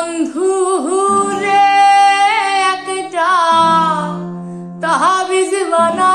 বন্ধু রে একটা তাহাবিজ বানাইয়া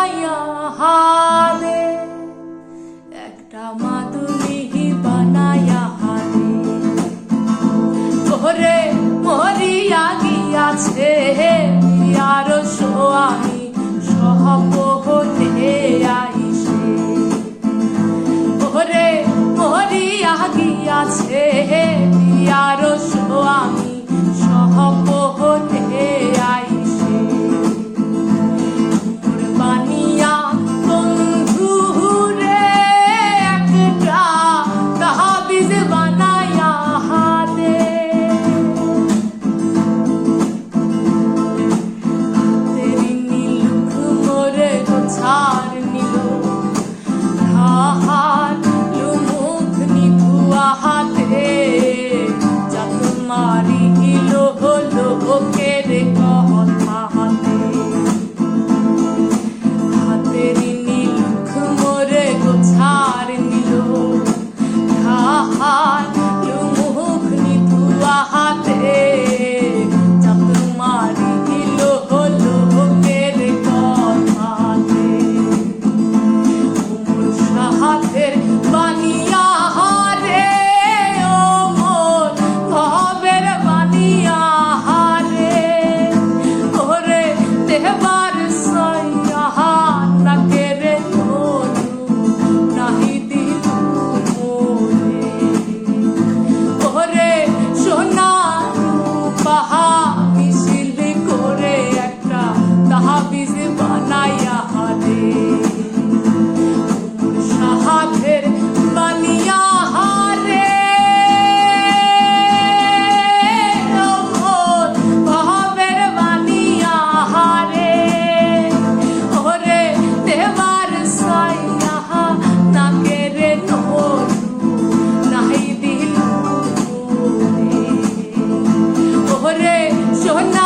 hacer 좋은 날